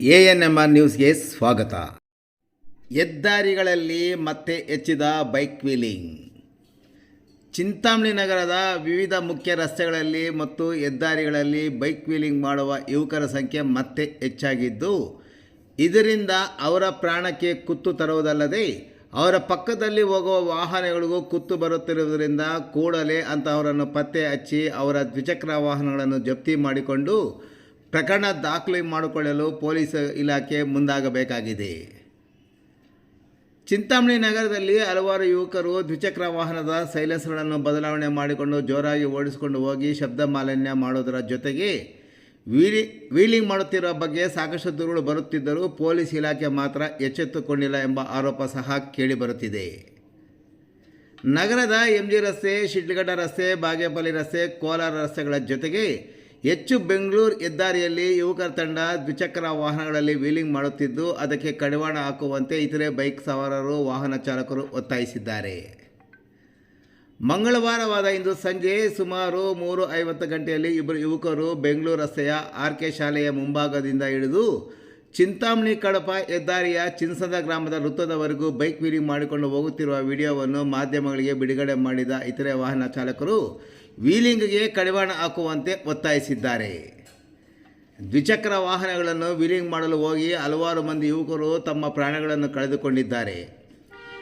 A N M R ನ್ಯೂಸ್ಗೆ ಸ್ವಾಗತ. ಹೆದ್ದಾರಿಗಳಲ್ಲಿ ಮತ್ತೆ ಹೆಚ್ಚಿದ ಬೈಕ್ ವೀಲಿಂಗ್. ಚಿಂತಾಮಣಿ ನಗರದ ವಿವಿಧ ಮುಖ್ಯ ರಸ್ತೆಗಳಲ್ಲಿ ಮತ್ತು ಹೆದ್ದಾರಿಗಳಲ್ಲಿ ಬೈಕ್ ವೀಲಿಂಗ್ ಮಾಡುವ ಯುವಕರ ಸಂಖ್ಯೆ ಮತ್ತೆ ಹೆಚ್ಚಾಗಿದ್ದು, ಇದರಿಂದ ಅವರ ಪ್ರಾಣಕ್ಕೆ ಕುತ್ತು ತರುವುದಲ್ಲದೆ, ಅವರ ಪಕ್ಕದಲ್ಲಿ ಹೋಗುವ ವಾಹನಗಳಿಗೂ ಕುತ್ತು ಬರುತ್ತಿರುವುದರಿಂದ ಕೂಡಲೇ ಅಂತಹವರನ್ನು ಪತ್ತೆ ಹಚ್ಚಿ ಅವರ ದ್ವಿಚಕ್ರ ವಾಹನಗಳನ್ನು ಜಪ್ತಿ ಮಾಡಿಕೊಂಡು ಪ್ರಕರಣ ದಾಖಲೆ ಮಾಡಿಕೊಳ್ಳಲು ಪೊಲೀಸ್ ಇಲಾಖೆ ಮುಂದಾಗಬೇಕಾಗಿದೆ. ಚಿಂತಾಮಣಿ ನಗರದಲ್ಲಿ ಹಲವಾರು ಯುವಕರು ದ್ವಿಚಕ್ರ ವಾಹನದ ಸೈಲೆನ್ಸ್ಗಳನ್ನು ಬದಲಾವಣೆ ಮಾಡಿಕೊಂಡು ಜೋರಾಗಿ ಓಡಿಸಿಕೊಂಡು ಹೋಗಿ ಶಬ್ದ ಮಾಲಿನ್ಯ ಮಾಡೋದರ ಜೊತೆಗೆ ವೀಲಿ ವೀಲಿಂಗ್ ಮಾಡುತ್ತಿರುವ ಬಗ್ಗೆ ಸಾಕಷ್ಟು ದೂರುಗಳು ಬರುತ್ತಿದ್ದರೂ ಪೊಲೀಸ್ ಇಲಾಖೆ ಮಾತ್ರ ಎಚ್ಚೆತ್ತುಕೊಂಡಿಲ್ಲ ಎಂಬ ಆರೋಪ ಸಹ ಕೇಳಿಬರುತ್ತಿದೆ. ನಗರದ ಎಂ ಜಿ ರಸ್ತೆ ಶಿಡ್ಲಗಡ್ಡ ರಸ್ತೆ, ಬಾಗೇಪಲ್ಲಿ ರಸ್ತೆ, ಕೋಲಾರ ರಸ್ತೆಗಳ ಜೊತೆಗೆ ಹೆಚ್ಚು ಬೆಂಗಳೂರು ಹೆದ್ದಾರಿಯಲ್ಲಿ ಯುವಕರ ತಂಡ ದ್ವಿಚಕ್ರ ವಾಹನಗಳಲ್ಲಿ ವೀಲಿಂಗ್ ಮಾಡುತ್ತಿದ್ದು, ಅದಕ್ಕೆ ಕಡಿವಾಣ ಹಾಕುವಂತೆ ಇತರೆ ಬೈಕ್ ಸವಾರರು ವಾಹನ ಚಾಲಕರು ಒತ್ತಾಯಿಸಿದ್ದಾರೆ. ಮಂಗಳವಾರವಾದ ಇಂದು ಸಂಜೆ ಸುಮಾರು ಮೂರು ಐವತ್ತು ಗಂಟೆಯಲ್ಲಿ ಇಬ್ಬರು ಯುವಕರು ಬೆಂಗಳೂರು ರಸ್ತೆಯ ಆರ್ ಕೆ ಶಾಲೆಯ ಮುಂಭಾಗದಿಂದ ಇಳಿದು ಚಿಂತಾಮಣಿ ಕಡಪ ಹೆದ್ದಾರಿಯ ಚಿನ್ಸದ ಗ್ರಾಮದ ವೃತ್ತದವರೆಗೂ ಬೈಕ್ ವೀಲಿಂಗ್ ಮಾಡಿಕೊಂಡು ಹೋಗುತ್ತಿರುವ ವಿಡಿಯೋವನ್ನು ಮಾಧ್ಯಮಗಳಿಗೆ ಬಿಡುಗಡೆ ಮಾಡಿದ ಇತರೆ ವಾಹನ ಚಾಲಕರು ವೀಲಿಂಗ್ಗೆ ಕಡಿವಾಣ ಹಾಕುವಂತೆ ಒತ್ತಾಯಿಸಿದ್ದಾರೆ. ದ್ವಿಚಕ್ರ ವಾಹನಗಳನ್ನು ವೀಲಿಂಗ್ ಮಾಡಲು ಹೋಗಿ ಹಲವಾರು ಮಂದಿ ಯುವಕರು ತಮ್ಮ ಪ್ರಾಣಗಳನ್ನು ಕಳೆದುಕೊಂಡಿದ್ದಾರೆ.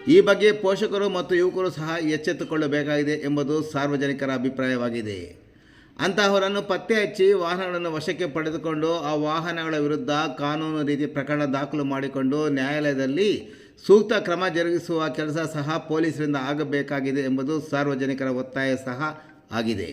ಈ ಬಗ್ಗೆ ಪೋಷಕರು ಮತ್ತು ಯುವಕರು ಸಹ ಎಚ್ಚೆತ್ತುಕೊಳ್ಳಬೇಕಾಗಿದೆ ಎಂಬುದು ಸಾರ್ವಜನಿಕರ ಅಭಿಪ್ರಾಯವಾಗಿದೆ. ಅಂತಹವರನ್ನು ಪತ್ತೆ ಹಚ್ಚಿ ವಾಹನಗಳನ್ನು ವಶಕ್ಕೆ ಪಡೆದುಕೊಂಡು ಆ ವಾಹನಗಳ ವಿರುದ್ಧ ಕಾನೂನು ರೀತಿ ಪ್ರಕರಣ ದಾಖಲು ಮಾಡಿಕೊಂಡು ನ್ಯಾಯಾಲಯದಲ್ಲಿ ಸೂಕ್ತ ಕ್ರಮ ಜರುಗಿಸುವ ಕೆಲಸ ಸಹ ಪೊಲೀಸರಿಂದ ಆಗಬೇಕಾಗಿದೆ ಎಂಬುದು ಸಾರ್ವಜನಿಕರ ಒತ್ತಾಯ ಸಹ ಆಗಿದೆ.